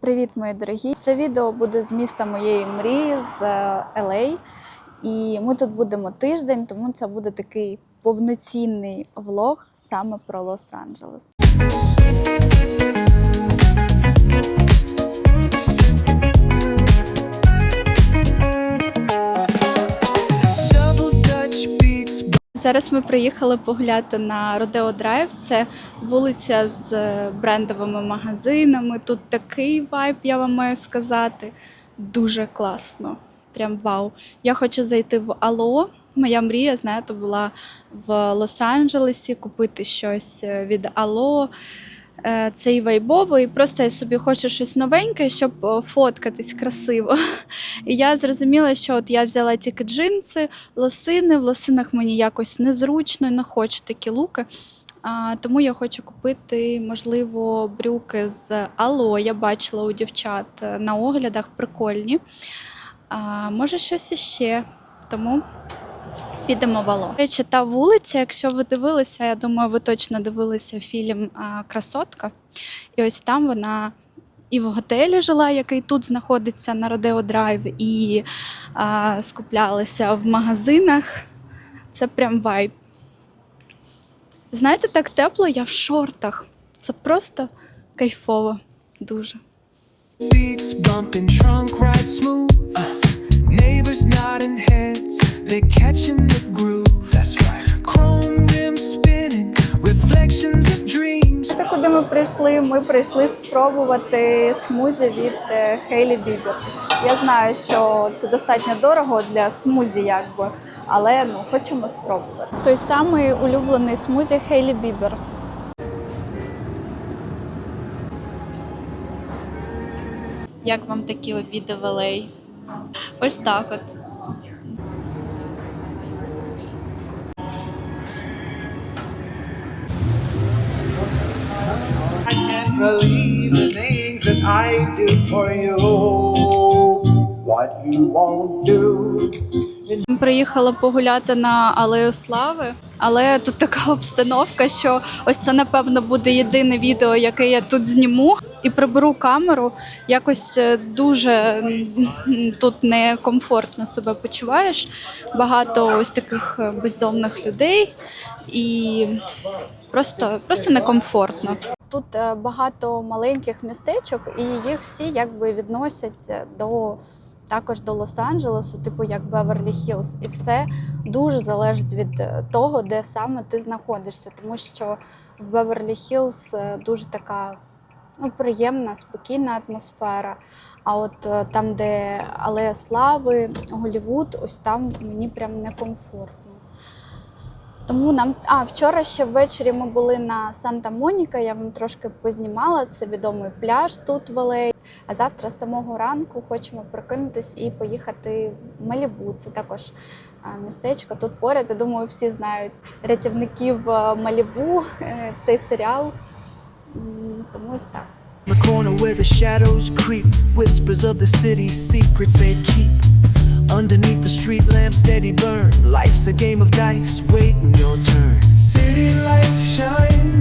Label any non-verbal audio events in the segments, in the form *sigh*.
Привіт, мої дорогі! Це відео буде з міста моєї мрії з е, LA. І ми тут будемо тиждень, тому це буде такий повноцінний влог саме про Лос-Анджелес. Зараз ми приїхали погуляти на Родео Драйв. Це вулиця з е, брендовими магазинами. Тут такий вайб, я вам маю сказати. Дуже класно. Прям вау. Я хочу зайти в Ало. Моя мрія, знаєте, була в Лос-Анджелесі купити щось е, від Ало. Е, Це і вайбово, і просто я собі хочу щось новеньке, щоб фоткатись красиво. *laughs* І я зрозуміла, що от я взяла тільки джинси, лосини. В лосинах мені якось незручно, не хочу такі луки. А, тому я хочу купити, можливо, брюки з Ало. Я бачила у дівчат е, на оглядах прикольні. А, може, щось іще. Тому підемо в Ало. До Речі, та вулиця, якщо ви дивилися, я думаю, ви точно дивилися фільм Красотка. І ось там вона і в готелі жила, який тут знаходиться на Родео Драйв, і а, скуплялися в магазинах. Це прям вайб. Знаєте, так тепло, я в шортах. Це просто кайфово. Дуже. beats bumping, trunk ride smooth. Uh, neighbors nodding heads, they're catching the groove. That's right. Chrome rims spinning, reflections of dreams. Знаєте, куди ми прийшли? Ми прийшли спробувати смузі від Хейлі Бібер. Я знаю, що це достатньо дорого для смузі, якби, але ну хочемо спробувати. Той самий улюблений смузі Хейлі Бібер. Як вам такі обіди в LA? Ось так от. I can't believe the things that I do for you. What you won't do. Приїхала погуляти на Алею Слави, але тут така *laughs* обстановка, що ось це напевно буде єдине відео, яке я тут зніму, і приберу камеру. Якось е, дуже тут некомфортно себе почуваєш. Багато ось таких е, бездомних людей і просто, просто некомфортно. Тут е, багато маленьких містечок, і їх всі якби відносять до також до Лос-Анджелесу, типу як Беверлі Хіллз. І все дуже залежить від е, того, де саме ти знаходишся, тому що в Беверлі Хіллз е, дуже така ну, приємна, спокійна атмосфера. А от е, там, де Алея Слави, Голівуд, ось там мені прям некомфортно. Тому нам. А, вчора ще ввечері ми були на Санта-Моніка, я вам трошки познімала. Це відомий пляж тут в LA. А завтра з самого ранку хочемо прокинутись і поїхати в Малібу. Це також містечко тут поряд. Я думаю, всі знають рятівників е, Малібу, е, цей серіал. Тому ось так. The corner where the shadows creep, whispers of the city's secrets they keep. Underneath the street lamp, steady burn. Life's a game of dice, waiting your turn. City lights shine,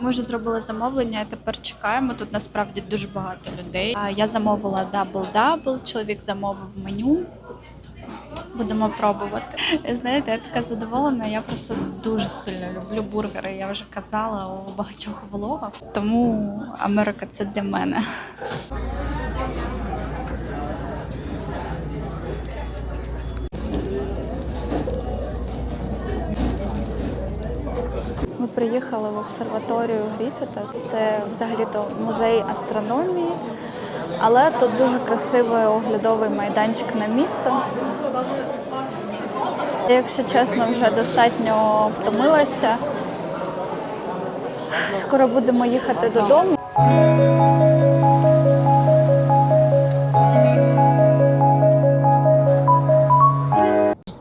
Ми вже зробили замовлення, і тепер чекаємо. Тут насправді дуже багато людей. Я замовила дабл-дабл, чоловік замовив меню. Будемо пробувати. Знаєте, я така задоволена. Я просто дуже сильно люблю бургери. Я вже казала у багатьох влогах. Тому Америка це для мене. Приїхали в обсерваторію Гріфіта. Це взагалі-то музей астрономії, але тут дуже красивий оглядовий майданчик на місто. Якщо чесно, вже достатньо втомилася. Скоро будемо їхати додому.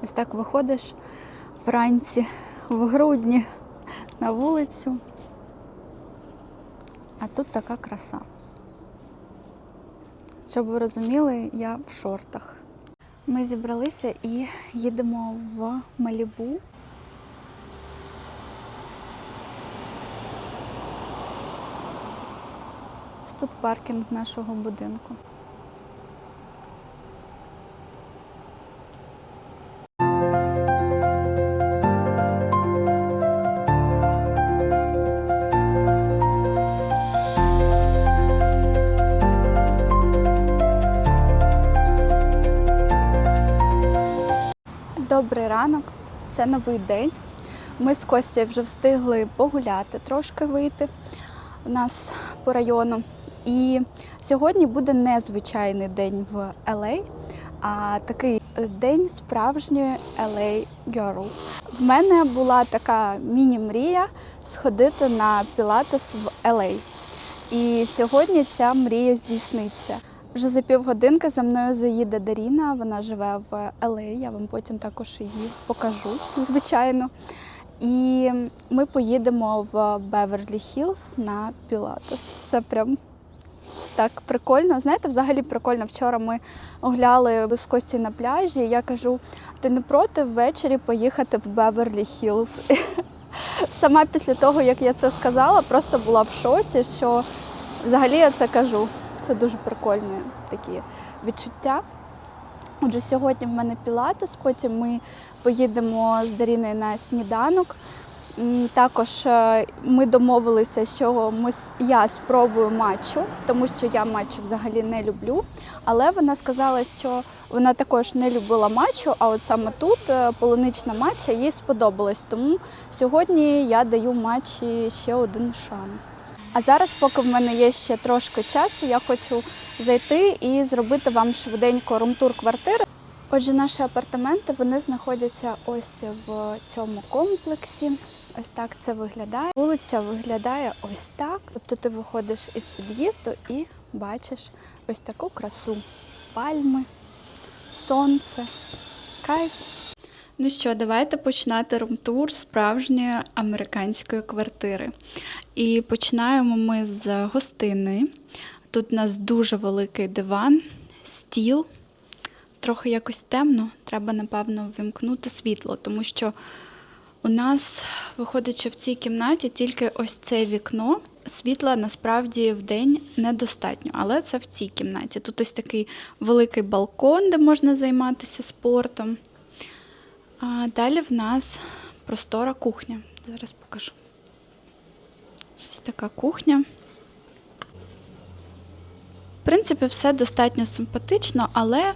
Ось так виходиш вранці в грудні на вулицю. А тут така краса. Щоб ви розуміли, я в шортах. Ми зібралися і їдемо в Малібу. Тут паркінг нашого будинку. Ранок, це новий день. Ми з Костю вже встигли погуляти, трошки вийти у нас по району. І сьогодні буде незвичайний день в LA, а такий день справжньої LA Girl. В мене була така міні-мрія сходити на пілатес в LA. І сьогодні ця мрія здійсниться. Вже за півгодинки за мною заїде Даріна. Вона живе в LA, Я вам потім також її покажу, звичайно. І ми поїдемо в Беверлі Хіллз на Пілатес. Це прям так прикольно. Знаєте, взагалі прикольно. Вчора ми огляли з Кості на пляжі. І я кажу: ти не проти ввечері поїхати в Беверлі Хіллз? *laughs* Сама після того, як я це сказала, просто була в шоці, що взагалі я це кажу. Це дуже прикольні такі відчуття. Отже, сьогодні в мене пілатес, потім ми поїдемо з Даріною на сніданок. Також е, ми домовилися, що ми, я спробую матчу, тому що я матчу взагалі не люблю. Але вона сказала, що вона також не любила матчу, а от саме тут е, полунична матча їй сподобалась. Тому сьогодні я даю матчі ще один шанс. А зараз, поки в мене є ще трошки часу, я хочу зайти і зробити вам швиденько румтур квартири. Отже, наші апартаменти вони знаходяться ось в цьому комплексі. Ось так це виглядає. Вулиця виглядає ось так. Тобто ти виходиш із під'їзду і бачиш ось таку красу. Пальми, сонце, кайф. Ну що, давайте починати румтур справжньої американської квартири. І починаємо ми з гостиної. Тут у нас дуже великий диван, стіл. Трохи якось темно, треба, напевно, вимкнути світло, тому що у нас, виходить, що в цій кімнаті тільки ось це вікно. Світла насправді в день недостатньо, але це в цій кімнаті. Тут ось такий великий балкон, де можна займатися спортом. А далі в нас простора кухня. Зараз покажу. Ось така кухня. В принципі, все достатньо симпатично, але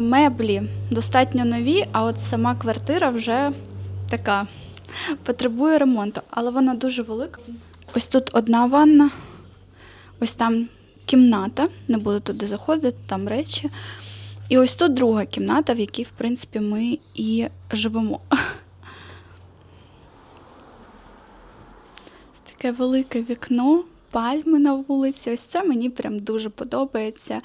меблі достатньо нові, а от сама квартира вже така потребує ремонту, але вона дуже велика. Ось тут одна ванна, ось там кімната, не буду туди заходити, там речі. І ось тут друга кімната, в якій, в принципі, ми і живемо. Таке велике вікно, пальми на вулиці. Ось це мені прям дуже подобається.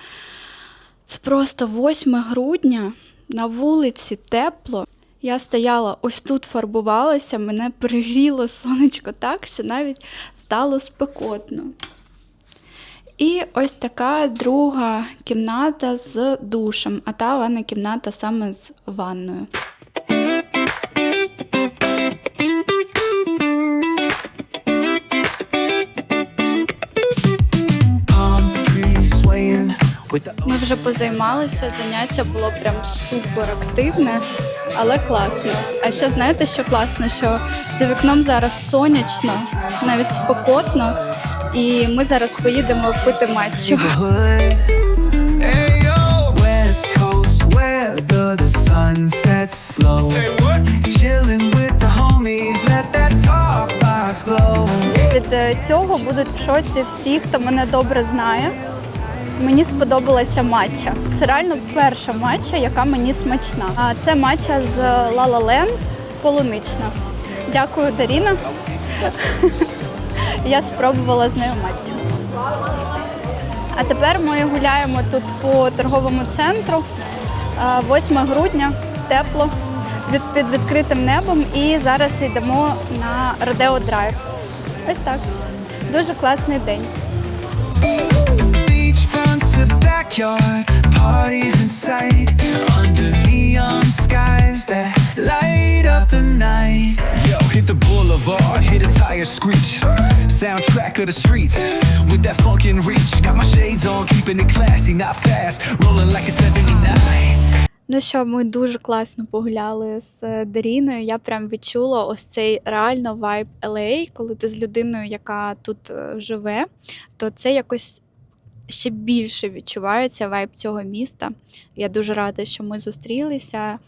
Це просто 8 грудня, на вулиці тепло. Я стояла ось тут, фарбувалася, мене пригріло сонечко так, що навіть стало спекотно. І ось така друга кімната з душем, а та ванна кімната саме з ванною. Ми вже позаймалися, заняття було прям супер активне, але класно. А ще знаєте, що класно, що за вікном зараз сонячно, навіть спекотно, і ми зараз поїдемо пити матчу. Від е, цього будуть в шоці всі, хто мене добре знає. Мені сподобалася матча. Це реально перша матча, яка мені смачна. А це матча з La полунична. Дякую, Даріна. Я спробувала з нею матчу. А тепер ми гуляємо тут по торговому центру. Е, 8 грудня, тепло, під відкритим небом. І зараз йдемо на Родео Драйв. Ось так. Дуже класний день. Under neon skies that light up the night. The boulevard, hit a tire screech. Soundtrack of the streets with that funkin' reach. Got my shades on, keeping it classy, not fast. Rolling like a 79. Ну що, ми дуже класно погуляли з е, Даріною. Я прям відчула ось цей реально вайб LA, коли ти з людиною, яка тут е, живе, то це якось ще більше відчувається вайб цього міста. Я дуже рада, що ми зустрілися.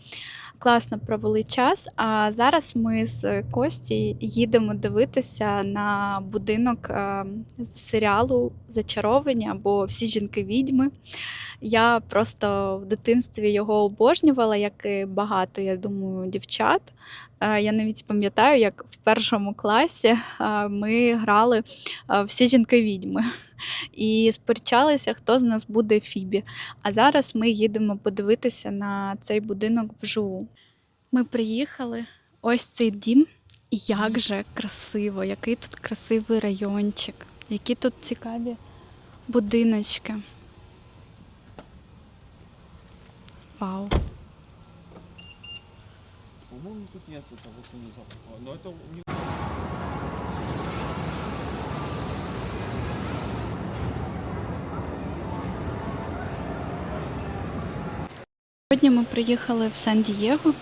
Класно провели час. А зараз ми з Кості їдемо дивитися на будинок е, з серіалу Зачаровані або Всі жінки відьми. Я просто в дитинстві його обожнювала, як і багато, я думаю, дівчат. Е, Я навіть пам'ятаю, як в першому класі е, ми грали е, всі жінки відьми і сперечалися, хто з нас буде Фібі. А зараз ми їдемо подивитися на цей будинок вживу. Ми приїхали. Ось цей дім. Як же красиво, який тут красивий райончик, які тут цікаві будиночки. Вау. По-моему, тут нет того синего запаха. Но это у Сьогодні ми приїхали в Сан-Дієго.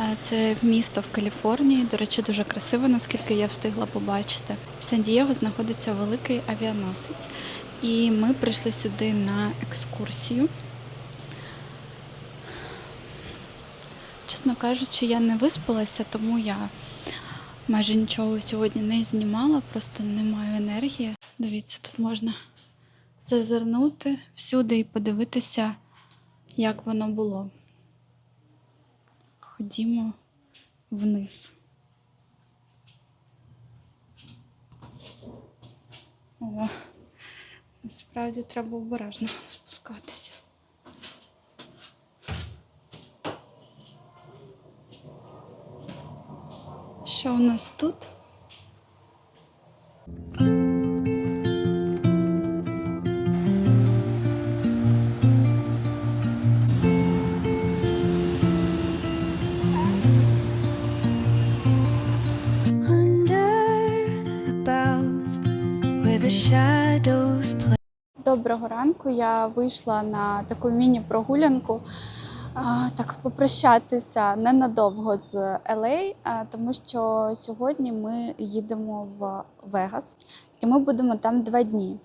Е, Це місто в Каліфорнії. До речі, дуже красиво, наскільки я встигла побачити. В Сан-Дієго знаходиться великий авіаносець, і ми прийшли сюди на екскурсію. Чесно кажучи, я не виспалася, тому я майже нічого сьогодні не знімала, просто не маю енергії. Дивіться, тут можна зазирнути всюди і подивитися, як воно було. Ходімо вниз. О, насправді треба обережно спускатися. Що у нас тут? Доброго ранку. Я вийшла на таку міні-прогулянку. Так попрощатися ненадовго з LA, тому що сьогодні ми їдемо в Вегас і ми будемо там два дні.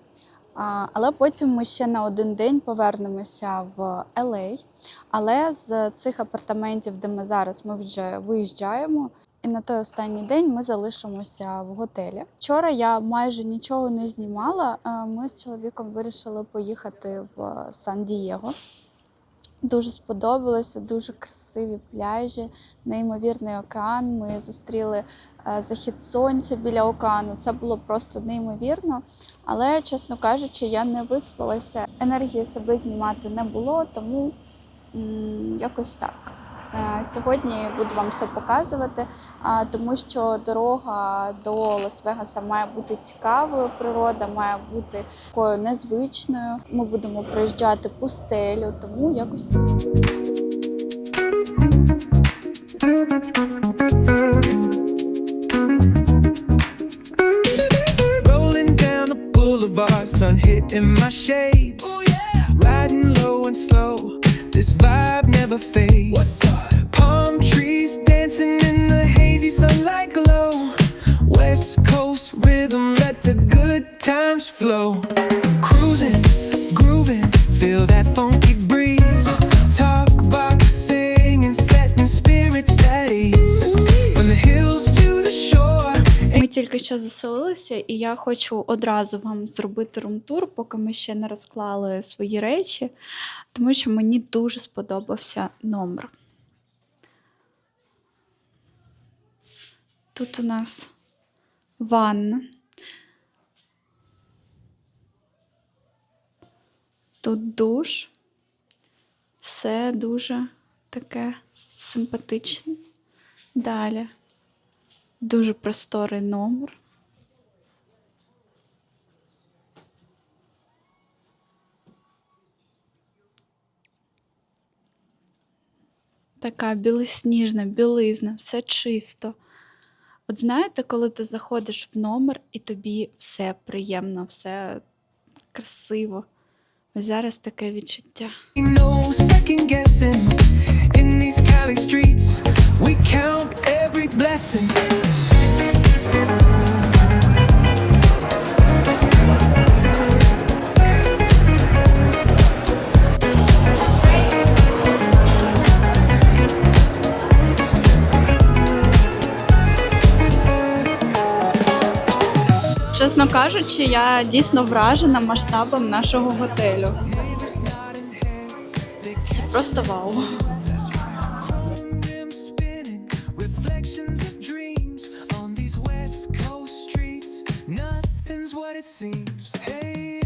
Але потім ми ще на один день повернемося в LA. Але з цих апартаментів, де ми зараз, ми вже виїжджаємо. І на той останній день ми залишимося в готелі. Вчора я майже нічого не знімала. Ми з чоловіком вирішили поїхати в Сан-Дієго. Дуже сподобалося, дуже красиві пляжі, неймовірний океан. Ми зустріли е, захід сонця біля океану. Це було просто неймовірно. Але, чесно кажучи, я не виспалася. Енергії себе знімати не було, тому якось так. Е, Сьогодні буду вам все показувати, тому що дорога до Лас-Вегаса має бути цікавою, природа має бути такою незвичною. Ми будемо проїжджати пустелю, тому якось так. Rolling down the boulevard, sun hitting my shades. Riding low and slow, this vibe never fades. Palm trees dancing Ми тільки що заселилися, і я хочу одразу вам зробити румтур, поки ми ще не розклали свої речі, тому що мені дуже сподобався номер. Тут у нас ванна. Тут душ. Все дуже таке симпатичне. Далі дуже просторий номер. Така білосніжна, білизна, все чисто. От знаєте, коли ти заходиш в номер і тобі все приємно, все красиво. Ось зараз таке відчуття. We count every blessing. Чесно кажучи, я дійсно вражена масштабом нашого готелю. Це просто вау. Seems. Hey,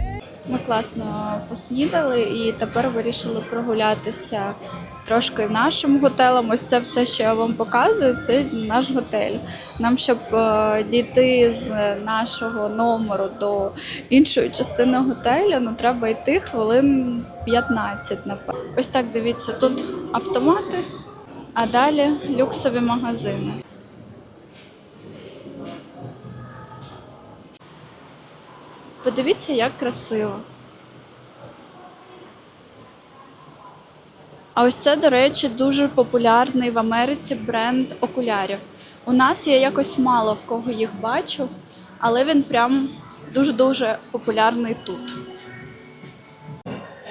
класно поснідали і тепер вирішили прогулятися трошки нашим готелем. Ось це все, що я вам показую, це наш готель. Нам, щоб е, дійти з нашого номеру до іншої частини готелю, ну треба йти хвилин 15, напевно. Ось так дивіться, тут автомати, а далі люксові магазини. Подивіться, як красиво. А ось це, до речі, дуже популярний в Америці бренд окулярів. У нас я якось мало в кого їх бачу, але він прям дуже-дуже популярний тут.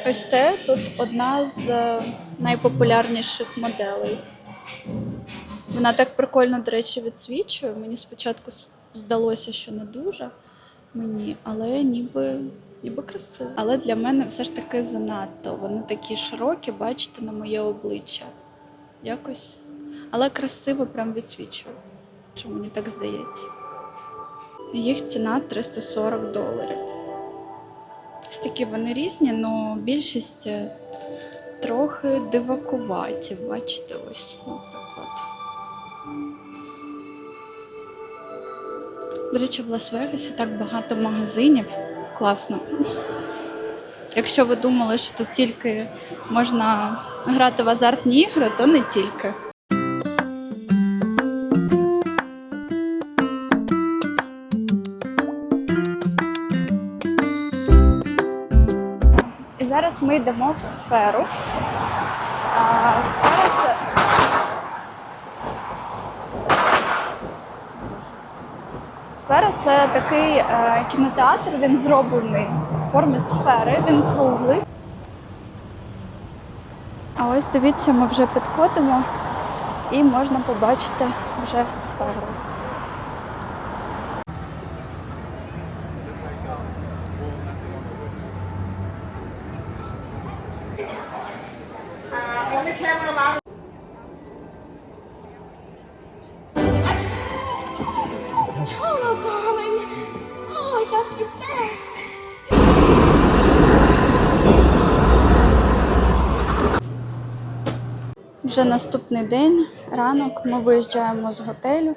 Ось це тут одна з е, найпопулярніших моделей. Вона так прикольно, до речі, відсвічує. Мені спочатку здалося, що не дуже мені, але ніби, ніби красиво. Але для мене все ж таки занадто. Вони такі широкі, бачите, на моє обличчя. Якось. Але красиво прям відсвічує. Чи мені так здається? Їх ціна 340 доларів. Ось такі вони різні, але більшість е, трохи дивакуваті. Бачите, ось, наприклад. До речі, в Лас-Вегасі так багато магазинів. Класно. Якщо ви думали, що тут тільки можна грати в азартні ігри, то не тільки. І зараз ми йдемо в сферу. А, сфера це. Такий е, кінотеатр, він зроблений в формі сфери, він круглий. А ось дивіться, ми вже підходимо і можна побачити вже сферу. Вже наступний день, ранок, ми виїжджаємо з готелю.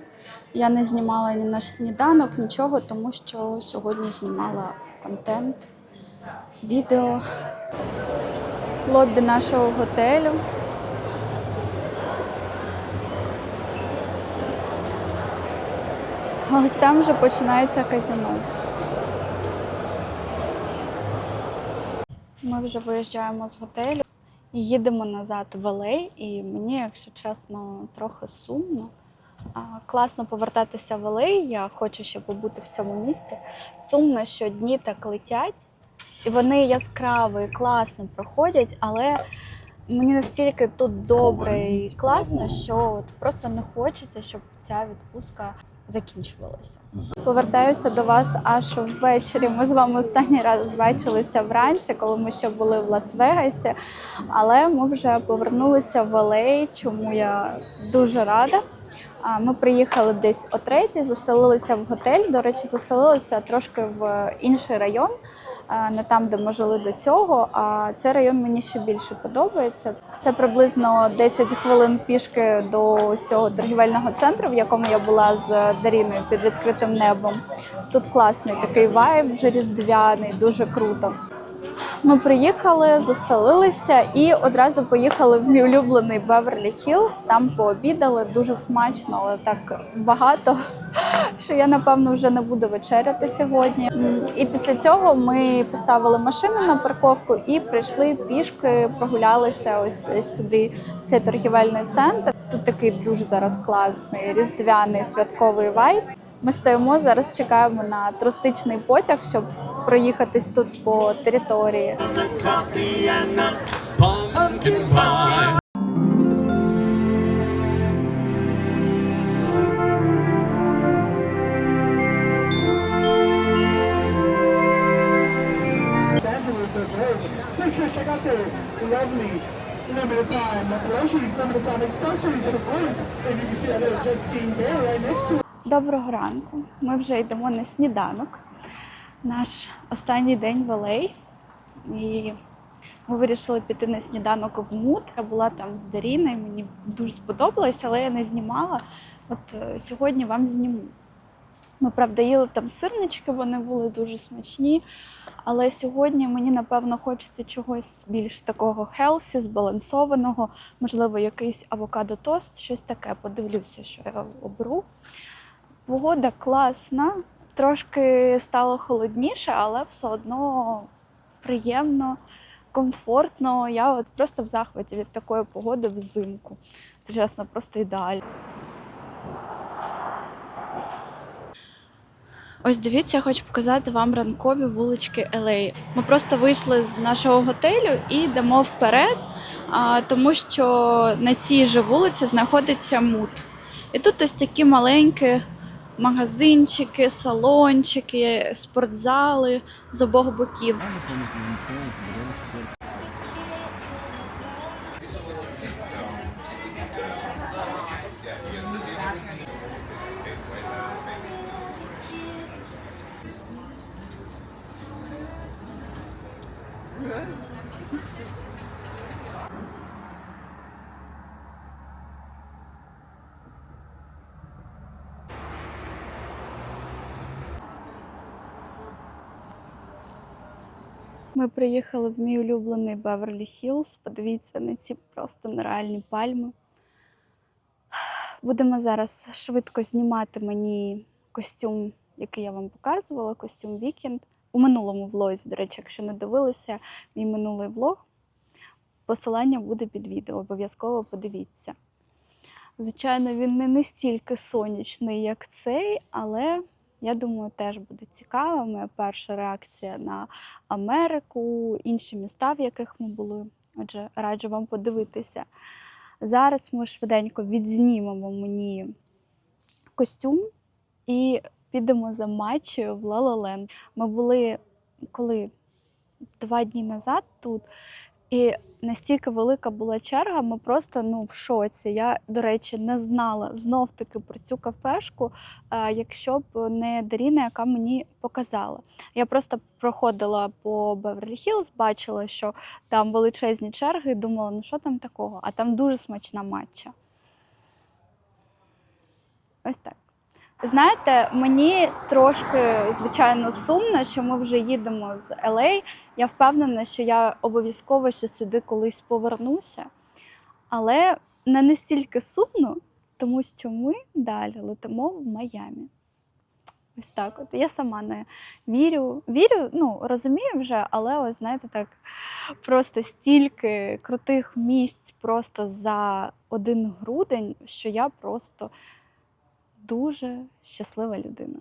Я не знімала ні наш сніданок, нічого, тому що сьогодні знімала контент, відео, лобі нашого готелю. Ось там вже починається казино. Ми вже виїжджаємо з готелю їдемо назад в Елей, і мені, якщо чесно, трохи сумно. Класно повертатися в Елей, я хочу ще побути в цьому місті. Сумно, що дні так летять, і вони яскраві, класно проходять, але мені настільки тут добре і класно, що от просто не хочеться, щоб ця відпустка закінчувалася. Повертаюся до вас аж ввечері. Ми з вами останній раз бачилися вранці, коли ми ще були в Лас-Вегасі. Але ми вже повернулися в Алеї, чому я дуже рада. Ми приїхали десь о третій, заселилися в готель. До речі, заселилися трошки в інший район, не там, де ми жили до цього. А цей район мені ще більше подобається. Це приблизно 10 хвилин пішки до цього торгівельного центру, в якому я була з Даріною під відкритим небом. Тут класний такий вайб, вже різдвяний, дуже круто. Ми приїхали, заселилися і одразу поїхали в мій улюблений Беверлі Хіллз. Там пообідали дуже смачно, але так багато, що я напевно вже не буду вечеряти сьогодні. І після цього ми поставили машину на парковку і прийшли пішки, прогулялися ось сюди. Цей торгівельний центр. Тут такий дуже зараз класний різдвяний святковий вайб. Ми стоїмо зараз, чекаємо на туристичний потяг, щоб проїхатись тут по території. Доброго ранку. Ми вже йдемо на сніданок. Наш останній день в LA. І ми вирішили піти на сніданок в Мут. Я була там з Даріною, мені дуже сподобалось, але я не знімала. От е, сьогодні вам зніму. Ми, правда, їли там сирнички, вони були дуже смачні. Але сьогодні мені, напевно, хочеться чогось більш такого хелсі, збалансованого, можливо, якийсь авокадо-тост, щось таке. Подивлюся, що я оберу. Погода класна, трошки стало холодніше, але все одно приємно, комфортно. Я от просто в захваті від такої погоди взимку. Це чесно, просто ідеально. Ось дивіться, я хочу показати вам ранкові вулички LA. Ми просто вийшли з нашого готелю і йдемо вперед, тому що на цій же вулиці знаходиться мут. І тут ось такі маленькі магазинчики, салончики, спортзали з обох боків. Ми приїхали в мій улюблений Беверлі Хіллз. Подивіться на ці просто нереальні пальми. Будемо зараз швидко знімати мені костюм, який я вам показувала, костюм Вікенд. У минулому влозі, до речі, якщо не дивилися мій минулий влог, посилання буде під відео, обов'язково подивіться. Звичайно, він не настільки сонячний, як цей, але я думаю, теж буде цікаво. Моя перша реакція на Америку, інші міста, в яких ми були. Отже, раджу вам подивитися. Зараз ми швиденько відзнімемо мені костюм і підемо за матчею в Ла-Ла-Ленд. Ми були коли два дні назад тут, і настільки велика була черга, ми просто ну в шоці. Я, до речі, не знала знов таки про цю кафешку, якщо б не Даріна, яка мені показала. Я просто проходила по Беверлі Хіллз, бачила, що там величезні черги, і думала, ну що там такого? А там дуже смачна матча. Ось так. Знаєте, мені трошки, звичайно, сумно, що ми вже їдемо з LA. Я впевнена, що я обов'язково ще сюди колись повернуся. Але не настільки сумно, тому що ми далі летимо в Майамі. Ось так. От я сама не вірю. Вірю, ну розумію вже, але ось знаєте, так просто стільки крутих місць просто за один грудень, що я просто дуже щаслива людина.